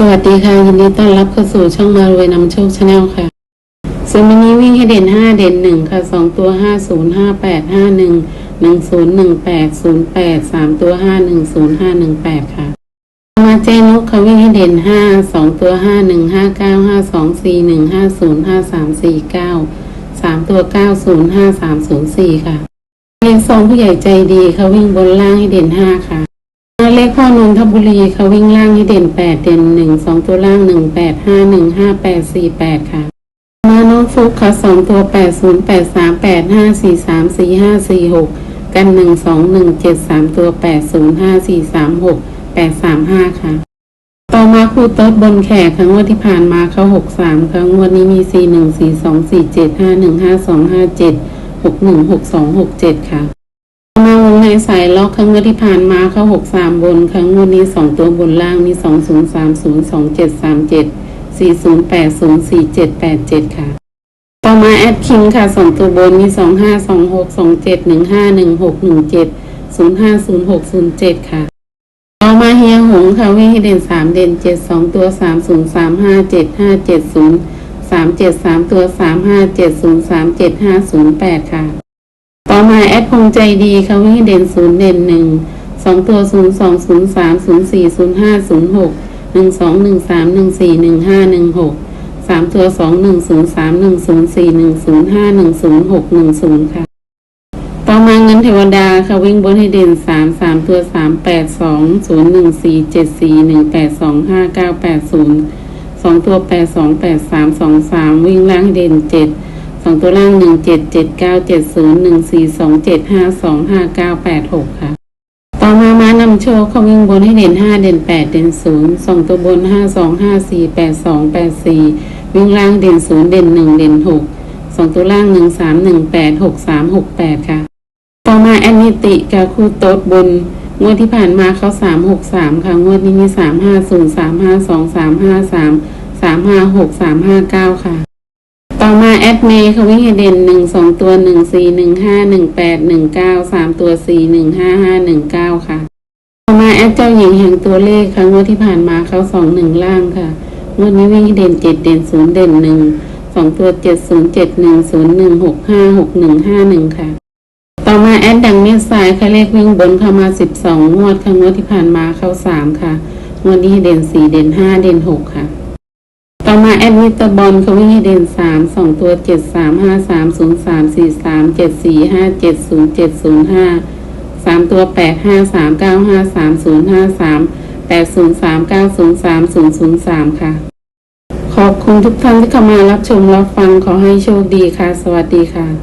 สวัสดีค่ะ ยินดีต้อนรับเข้าสู่ช่องมารวยนำโชคชาแนลค่ะส่วนวันนี้วิ่งให้เด่นห้าเด่นหนึ่งค่ะสองตัวห้าศูนย์ห้าแปดห้าหนึ่งหนึ่งศูนย์หนึ่งแปดศูนย์แปดสามตัวห้าหนึ่งศูนย์ห้าหนึ่งแปดค่ะ มาเจนุกเขาวิ่งให้เด่นห้าสองตัวห้าหนึ่งห้าเก้าห้าสองสี่หนึ่งห้าศูนย์ห้าสามสี่เก้าสามตัวเก้าศูนย์ห้าสามศูนย์สี่ค่ะเรียนทรงผู้ใหญ่ใจดีเขาวิ่งบนล่างให้เด่นห้าค่ะ พ่อนนทบุรีเขาวิ่งล่างให้เด่นแปดเด่นหนึ่งสองตัวล่างหนึ่งแปดห้าหนึ่งห้าแปดสี่แปดค่ะ มาน้องฟุกค่ะสองตัวแปดศูนย์แปดสามแปดห้าสี่สามสี่ห้าสี่หกกันหนึ่งสองหนึ่งเจ็ดสามตัวแปดศูนย์ห้าสี่สามหกแปดสามห้าค่ะ ต่อมาครูโต๊ดบนแขกครั้งวันที่ผ่านมาเขาหกสามครั้งวันนี้มีสี่หนึ่งสี่สองสี่เจ็ดห้าหนึ่งห้าสองห้าเจ็ดหกหนึ่งหกสองหกเจ็ดค่ะ มาวงใสายล็อกครั้งวันที่ผ่านมาเข้าหกสามบน ครั้งวันนี้สองตัวบนล่างมีสองศูนย์สามศูนย์สองเจ็ดสามเจ็ดสี่ศูนย์แปดศูนย์สี่เจ็ดแปดเจ็ดค่ะ ต่อมาแอดคิงค่ะสองตัวบนมีสองห้าสองหกสองเจ็ดหนึ่งห้าหนึ่งหกหนึ่งเจ็ดศูนย์ห้าศูนย์หกศูนย์เจ็ดค่ะ ต่อมาเฮียหงค่ะวิ่งให้เด่นสามเด่นเจ็ดสองตัวสามศูนย์สามห้าเจ็ดห้าเจ็ดศูนย์สามเจ็ดสามตัวสามห้าเจ็ดศูนย์สามเจ็ดห้าศูนย์แปดค่ะ มาแอดคงใจดีค่ะวิ่งเด่นศูนย์เด่นหนึ่งสองตัวศูนย์สองศูนย์สามศูนย์สี่ศูนย์ห้าศูนย์หกหนึ่งสองหนึ่งสามหนึ่งสี่หนึ่งห้าหนึ่งหกสามตัวสองหนึ่งศูนย์สามหนึ่งศูนย์สี่หนึ่งศูนย์ห้าหนึ่งศูนย์หกหนึ่งศูนย์ค่ะ ต่อมาเงินเทวดาค่ะวิ่งบนให้เด่นสามสามตัวสามแปดสองศูนย์หนึ่งสี่เจ็ดสี่หนึ่งแปดสองห้าเก้าแปดศูนย์สองตัวแปดสองแปดสามสองสามวิ่งล่างเด่นเจ็ด องตัวล่างหนึ่งเจ็ดเจ็ดเก้าเจ็ดศูนย์หนึ่งสี่สองเจ็ดห้าสองห้าเก้าแปดหกค่ะ ต่อมามานำโชคเขาวิ่งบนให้เด่นห้าเด่นแปดเด่นศูนย์สองตัวบนห้าสองห้าสี่แปดสองแปดสี่วิ่งล่างเด่นศูนย์เด่นหนึ่งเด่นหกสองตัวล่างหนึ่งสามหนึ่งแปดหกสามหกแปดค่ะ ต่อมาแอนนิติกับครูโต๊ดบนงวดที่ผ่านมาเขาสามหกสามค่ะ งวดนี้มีสามห้าศูนย์สามห้าสองสามห้าสามสามห้าหกสามห้าเก้าค่ะ ต่อมาแอดเมย์เขาวิ่งให้เด่นหนึ่งสองตัวหนึ่งสี่หนึ่งห้าหนึ่งแปดหนึ่งเก้าสามตัวสี่หนึ่งห้าห้าหนึ่งเก้าค่ะ ต่อมาแอดเจ้าหญิงแห่งตัวเลขค่ะงวดที่ผ่านมาเขาสองหนึ่งล่างค่ะงวดนี้วิ่งให้เด่นเจ็ดเด่นศูนย์เด่นหนึ่งสองตัวเจ็ดศูนย์เจ็ดหนึ่งศูนย์หนึ่งหกห้าหกหนึ่งห้าหนึ่งค่ะ ต่อมาแอดดังเม็ดซ้ายค่ะเลขวิ่งบนเข้ามาสิบสองงวดค่ะงวดที่ผ่านมาเข้าสามค่ะงวดนี้เด่นสี่เด่นห้าเด่นหกค่ะ มาแอดมิเตอร์บอลเขาวิ่งให้เด่นสามสองตัวเจ็ดสามห้าสามศูนย์สามสี่สามเจ็ดสี่ห้าเจ็ดศูนย์เจ็ดศูนย์ห้าสามตัวแปดห้าสามเก้าห้าสามศูนย์ห้าสามแปดศูนย์สามเก้าศูนย์สามศูนย์ศูนย์สามค่ะ ขอบคุณทุกท่านที่เข้ามารับชมรับฟังขอให้โชคดีค่ะ สวัสดีค่ะ